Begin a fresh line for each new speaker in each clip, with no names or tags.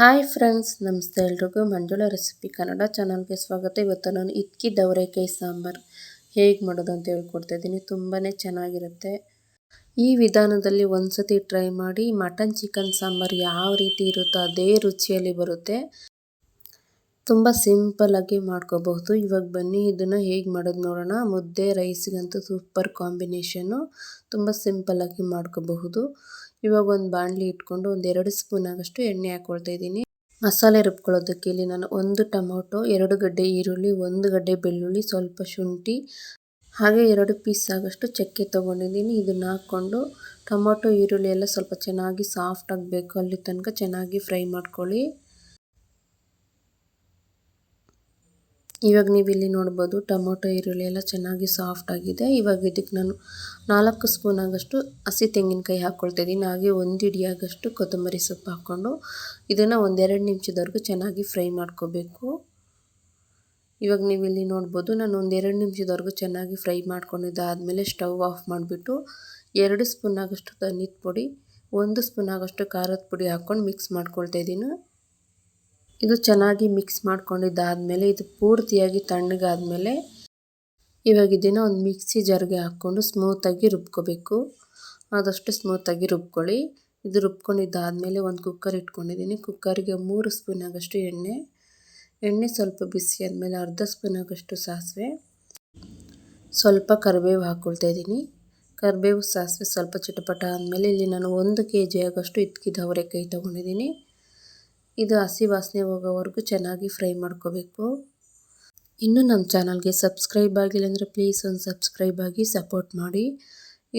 Hi friends, ನಮಸ್ತೆ. ಎಲ್ರಿಗೂ ಮಂಜುಳ recipe Kannada ಚಾನಲ್ಗೆ ಸ್ವಾಗತ. ಇವತ್ತು ನಾನು ಇತ್ಕಿ ದವರೆಕಾಯಿ ಸಾಂಬಾರು ಹೇಗೆ ಮಾಡೋದು ಅಂತ ಹೇಳ್ಕೊಡ್ತಾಯಿದ್ದೀನಿ ತುಂಬಾ ಚೆನ್ನಾಗಿರುತ್ತೆ. ಈ ವಿಧಾನದಲ್ಲಿ ಒಂದ್ಸತಿ ಟ್ರೈ ಮಾಡಿ, ಮಟನ್ ಚಿಕನ್ ಸಾಂಬಾರು ಯಾವ ರೀತಿ ಇರುತ್ತೋ ಅದೇ ರುಚಿಯಲ್ಲಿ ಬರುತ್ತೆ. ತುಂಬ ಸಿಂಪಲ್ಲಾಗಿ ಮಾಡ್ಕೋಬಹುದು. ಇವಾಗ ಬನ್ನಿ, ಇದನ್ನು ಹೇಗೆ ಮಾಡೋದು ನೋಡೋಣ. ಮುದ್ದೆ, ರೈಸ್ಗಂತೂ ಸೂಪರ್ ಕಾಂಬಿನೇಷನ್ನು ತುಂಬ ಸಿಂಪಲ್ಲಾಗಿ ಮಾಡ್ಕೋಬಹುದು. ಇವಾಗ ಒಂದು ಬಾಣಲಿ ಇಟ್ಕೊಂಡು ಒಂದು ಎರಡು ಸ್ಪೂನ್ ಆಗಷ್ಟು ಎಣ್ಣೆ ಹಾಕ್ಕೊಳ್ತಾ ಇದ್ದೀನಿ. ಮಸಾಲೆ ರುಬ್ಕೊಳ್ಳೋದಕ್ಕೆ ಇಲ್ಲಿ ನಾನು ಒಂದು ಟೊಮೊಟೊ, ಎರಡು ಗಡ್ಡೆ ಈರುಳ್ಳಿ, ಒಂದು ಗಡ್ಡೆ ಬೆಳ್ಳುಳ್ಳಿ, ಸ್ವಲ್ಪ ಶುಂಠಿ, ಹಾಗೆ ಎರಡು ಪೀಸ್ ಆಗಷ್ಟು ಚಕ್ಕೆ ತೊಗೊಂಡಿದ್ದೀನಿ. ಇದನ್ನು ಹಾಕ್ಕೊಂಡು ಟೊಮೊಟೊ, ಈರುಳ್ಳಿ ಎಲ್ಲ ಸ್ವಲ್ಪ ಚೆನ್ನಾಗಿ ಸಾಫ್ಟ್ ಆಗಬೇಕು. ಅಲ್ಲಿ ತನಕ ಚೆನ್ನಾಗಿ ಫ್ರೈ ಮಾಡ್ಕೊಳ್ಳಿ. ಇವಾಗ ನೀವು ಇಲ್ಲಿ ನೋಡ್ಬೋದು ಟೊಮೊಟೊ, ಈರುಳ್ಳಿ ಎಲ್ಲ ಚೆನ್ನಾಗಿ ಸಾಫ್ಟ್ ಆಗಿದೆ. ಇವಾಗ ಇದಕ್ಕೆ ನಾನು ನಾಲ್ಕು ಸ್ಪೂನ್ ಆಗಷ್ಟು ಹಸಿ ತೆಂಗಿನಕಾಯಿ ಹಾಕ್ಕೊಳ್ತಿದ್ದೀನಿ ಹಾಗೆ ಒಂದು ಹಿಡಿಯಾಗಷ್ಟು ಕೊತ್ತಂಬರಿ ಸೊಪ್ಪು ಹಾಕ್ಕೊಂಡು ಇದನ್ನು ಒಂದೆರಡು ನಿಮಿಷದವರೆಗೂ ಚೆನ್ನಾಗಿ ಫ್ರೈ ಮಾಡ್ಕೋಬೇಕು. ಇವಾಗ ನೀವು ಇಲ್ಲಿ ನೋಡ್ಬೋದು ನಾನು ಒಂದೆರಡು ನಿಮಿಷದವರೆಗೂ ಚೆನ್ನಾಗಿ ಫ್ರೈ ಮಾಡ್ಕೊಂಡಿದ್ದಾದಮೇಲೆ ಸ್ಟವ್ ಆಫ್ ಮಾಡಿಬಿಟ್ಟು ಎರಡು ಸ್ಪೂನ್ ಆಗಷ್ಟು ಧನಿದ ಪುಡಿ, ಒಂದು ಸ್ಪೂನ್ ಆಗಷ್ಟು ಖಾರದ ಪುಡಿ ಹಾಕ್ಕೊಂಡು ಮಿಕ್ಸ್ ಮಾಡ್ಕೊಳ್ತಾ ಇದ್ದೀನಿ. ಇದು ಚೆನ್ನಾಗಿ ಮಿಕ್ಸ್ ಮಾಡ್ಕೊಂಡಿದ್ದಾದಮೇಲೆ, ಇದು ಪೂರ್ತಿಯಾಗಿ ತಣ್ಣಗಾದಮೇಲೆ ಇವಾಗ ಇದನ್ನು ಒಂದು ಮಿಕ್ಸಿ ಜಾರ್ಗೆ ಹಾಕ್ಕೊಂಡು ಸ್ಮೂತಾಗಿ ರುಬ್ಕೋಬೇಕು. ಆದಷ್ಟು ಸ್ಮೂತಾಗಿ ರುಬ್ಕೊಳ್ಳಿ. ಇದು ರುಬ್ಕೊಂಡಿದ್ದಾದಮೇಲೆ ಒಂದು ಕುಕ್ಕರ್ ಇಟ್ಕೊಂಡಿದ್ದೀನಿ. ಕುಕ್ಕರ್ಗೆ ಮೂರು ಸ್ಪೂನ್ ಆಗಷ್ಟು ಎಣ್ಣೆ. ಎಣ್ಣೆ ಸ್ವಲ್ಪ ಬಿಸಿ ಆದಮೇಲೆ ಅರ್ಧ ಸ್ಪೂನ್ ಆಗಷ್ಟು ಸಾಸಿವೆ. ಸ್ವಲ್ಪ ಕರಿಬೇವು ಹಾಕ್ಕೊಳ್ತಾ ಇದ್ದೀನಿ. ಕರಿಬೇವು, ಸಾಸಿವೆ ಸ್ವಲ್ಪ ಚಿಟಪಟ ಆದಮೇಲೆ ಇಲ್ಲಿ ನಾನು ಒಂದು ಕೆ ಜಿ ಆಗಷ್ಟು ಇತ್ಕಿದ ಅವರೆಕಾಯಿ ತೊಗೊಂಡಿದ್ದೀನಿ. ಇದು ಹಸಿ ವಾಸನೆ ಹೋಗೋವರೆಗೂ ಚೆನ್ನಾಗಿ ಫ್ರೈ ಮಾಡ್ಕೋಬೇಕು. ಇನ್ನು ನಮ್ಮ ಚಾನಲ್ಗೆ ಸಬ್ಸ್ಕ್ರೈಬ್ ಆಗಿಲ್ಲ ಅಂದರೆ ಪ್ಲೀಸ್ ಒಂದು ಸಬ್ಸ್ಕ್ರೈಬ್ ಆಗಿ ಸಪೋರ್ಟ್ ಮಾಡಿ.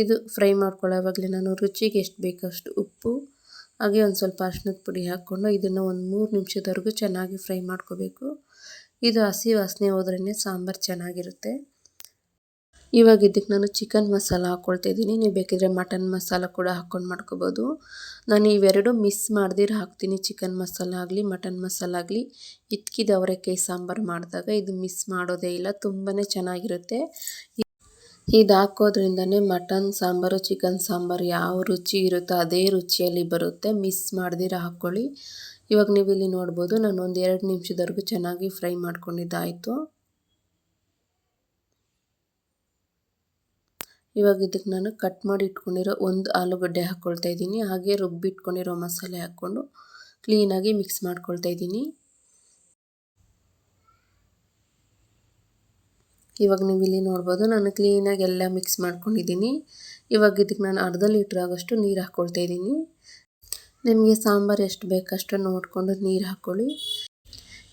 ಇದು ಫ್ರೈ ಮಾಡ್ಕೊಳ್ಳೋವಾಗಲೇ ನಾನು ರುಚಿಗೆ ಎಷ್ಟು ಬೇಕಷ್ಟು ಉಪ್ಪು, ಹಾಗೆ ಒಂದು ಸ್ವಲ್ಪ ಅರ್ಶಿನದ ಪುಡಿ ಹಾಕ್ಕೊಂಡು ಇದನ್ನು ಒಂದು ಮೂರು ನಿಮಿಷದವರೆಗೂ ಚೆನ್ನಾಗಿ ಫ್ರೈ ಮಾಡ್ಕೋಬೇಕು. ಇದು ಹಸಿ ವಾಸನೆ ಹೋದ್ರೇ ಸಾಂಬಾರು ಚೆನ್ನಾಗಿರುತ್ತೆ. ಇವಾಗ ಇದಕ್ಕೆ ನಾನು ಚಿಕನ್ ಮಸಾಲ ಹಾಕ್ಕೊಳ್ತಾ ಇದ್ದೀನಿ ನೀವು ಬೇಕಿದ್ರೆ ಮಟನ್ ಮಸಾಲ ಕೂಡ ಹಾಕ್ಕೊಂಡು ಮಾಡ್ಕೋಬೋದು. ನಾನು ಇವೆರಡು ಮಿಸ್ ಮಾಡ್ದಿರ ಹಾಕ್ತೀನಿ. ಚಿಕನ್ ಮಸಾಲ ಆಗಲಿ, ಮಟನ್ ಮಸಾಲ ಆಗಲಿ. ಇತ್ಕಿದ ಅವರೆಕಾಯಿ ಸಾಂಬಾರು ಮಾಡಿದಾಗ ಇದು ಮಿಸ್ ಮಾಡೋದೇ ಇಲ್ಲ. ತುಂಬಾ ಚೆನ್ನಾಗಿರುತ್ತೆ. ಇದು ಹಾಕೋದ್ರಿಂದನೇ ಮಟನ್ ಸಾಂಬಾರು, ಚಿಕನ್ ಸಾಂಬಾರು ಯಾವ ರುಚಿ ಇರುತ್ತೋ ಅದೇ ರುಚಿಯಲ್ಲಿ ಬರುತ್ತೆ. ಮಿಸ್ ಮಾಡ್ದಿರ ಹಾಕ್ಕೊಳ್ಳಿ. ಇವಾಗ ನೀವು ಇಲ್ಲಿ ನೋಡ್ಬೋದು, ನಾನು ಒಂದು ಎರಡು ನಿಮಿಷದವರೆಗೂ ಚೆನ್ನಾಗಿ ಫ್ರೈ ಮಾಡ್ಕೊಂಡಿದ್ದಾಯಿತು. ಇವಾಗ ಇದಕ್ಕೆ ನಾನು ಕಟ್ ಮಾಡಿ ಇಟ್ಕೊಂಡಿರೋ ಒಂದು ಆಲೂಗಡ್ಡೆ ಹಾಕ್ಕೊಳ್ತಾ ಇದ್ದೀನಿ. ಹಾಗೆ ರುಬ್ಬಿಟ್ಕೊಂಡಿರೋ ಮಸಾಲೆ ಹಾಕ್ಕೊಂಡು ಕ್ಲೀನಾಗಿ ಮಿಕ್ಸ್ ಮಾಡ್ಕೊಳ್ತಾ ಇದ್ದೀನಿ. ಇವಾಗ ನೀವು ಇಲ್ಲಿ ನೋಡ್ಬೋದು, ನಾನು ಕ್ಲೀನಾಗಿ ಎಲ್ಲ ಮಿಕ್ಸ್ ಮಾಡ್ಕೊಂಡಿದ್ದೀನಿ. ಇವಾಗ ಇದಕ್ಕೆ ನಾನು ಅರ್ಧ ಲೀಟ್ರ್ ಆಗೋಷ್ಟು ನೀರು ಹಾಕ್ಕೊಳ್ತಾ ಇದ್ದೀನಿ. ನಿಮಗೆ ಸಾಂಬಾರು ಎಷ್ಟು ಬೇಕಷ್ಟು ನೋಡಿಕೊಂಡು ನೀರು ಹಾಕ್ಕೊಳ್ಳಿ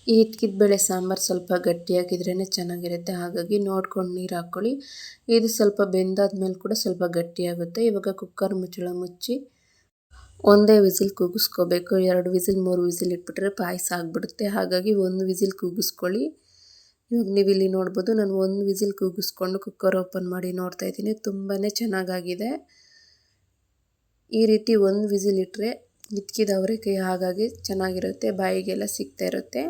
ಈ ಬೇಳೆ ಸಾಂಬಾರು ಸ್ವಲ್ಪ ಗಟ್ಟಿಯಾಗಿದ್ರೇ ಚೆನ್ನಾಗಿರುತ್ತೆ. ಹಾಗಾಗಿ ನೋಡ್ಕೊಂಡು ನೀರು ಹಾಕ್ಕೊಳ್ಳಿ ಇದು ಸ್ವಲ್ಪ ಬೆಂದಾದ್ಮೇಲೆ ಕೂಡ ಸ್ವಲ್ಪ ಗಟ್ಟಿಯಾಗುತ್ತೆ. ಇವಾಗ ಕುಕ್ಕರ್ ಮುಚ್ಚಳ ಮುಚ್ಚಿ ಒಂದೇ ವಿಸಿಲ್ ಕೂಗಿಸ್ಕೋಬೇಕು. ಎರಡು ವಿಸಿಲ್, ಮೂರು ವಿಸಿಲ್ ಇಟ್ಬಿಟ್ರೆ ಪಾಯಸ ಆಗಿಬಿಡುತ್ತೆ. ಹಾಗಾಗಿ ಒಂದು ವಿಸಿಲ್ ಕೂಗಿಸ್ಕೊಳ್ಳಿ. ಇವಾಗ ನೀವು ಇಲ್ಲಿ ನೋಡ್ಬೋದು, ನಾನು ಒಂದು ವಿಸಿಲ್ ಕೂಗಿಸ್ಕೊಂಡು ಕುಕ್ಕರ್ ಓಪನ್ ಮಾಡಿ ನೋಡ್ತಾ ಇದ್ದೀನಿ. ತುಂಬಾ ಚೆನ್ನಾಗಾಗಿದೆ. ಈ ರೀತಿ ಒಂದು ವಿಸಿಲ್ ಇಟ್ಟರೆ ಇದ್ಕಿದ ಕೈ ಹಾಗಾಗಿ ಚೆನ್ನಾಗಿರುತ್ತೆ, ಬಾಯಿಗೆಲ್ಲ ಸಿಗ್ತಾ ಇರುತ್ತೆ.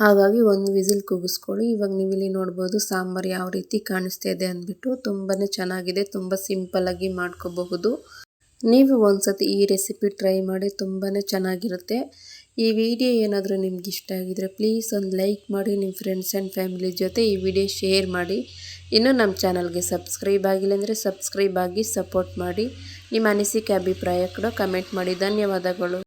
ಹಾಗಾಗಿ ಒಂದು ವಿಸಿಲ್ ಕೂಗಿಸ್ಕೊಳ್ಳಿ. ಇವಾಗ ನೀವು ಇಲ್ಲಿ ನೋಡ್ಬೋದು ಸಾಂಬಾರು ಯಾವ ರೀತಿ ಕಾಣಿಸ್ತಾ ಇದೆ ಅಂದ್ಬಿಟ್ಟು ತುಂಬಾ ಚೆನ್ನಾಗಿದೆ, ತುಂಬ ಸಿಂಪಲ್ಲಾಗಿ ಮಾಡ್ಕೋಬಹುದು. ನೀವು ಒಂದ್ಸತಿ ಈ ರೆಸಿಪಿ ಟ್ರೈ ಮಾಡಿ ತುಂಬಾ ಚೆನ್ನಾಗಿರುತ್ತೆ. ಈ ವಿಡಿಯೋ ಏನಾದರೂ ನಿಮ್ಗೆ ಇಷ್ಟ ಆಗಿದ್ರೆ ಪ್ಲೀಸ್ ಒಂದು ಲೈಕ್ ಮಾಡಿ, ನಿಮ್ಮ ಫ್ರೆಂಡ್ಸ್ ಆ್ಯಂಡ್ ಫ್ಯಾಮಿಲಿ ಜೊತೆ ಈ ವಿಡಿಯೋ ಶೇರ್ ಮಾಡಿ. ಇನ್ನೂ ನಮ್ಮ ಚಾನಲ್ಗೆ ಸಬ್ಸ್ಕ್ರೈಬ್ ಆಗಿಲ್ಲ ಅಂದರೆ ಸಬ್ಸ್ಕ್ರೈಬ್ ಆಗಿ ಸಪೋರ್ಟ್ ಮಾಡಿ. ನಿಮ್ಮ ಅನಿಸಿಕೆ, ಅಭಿಪ್ರಾಯ ಕೂಡ ಕಮೆಂಟ್ ಮಾಡಿ. ಧನ್ಯವಾದಗಳು.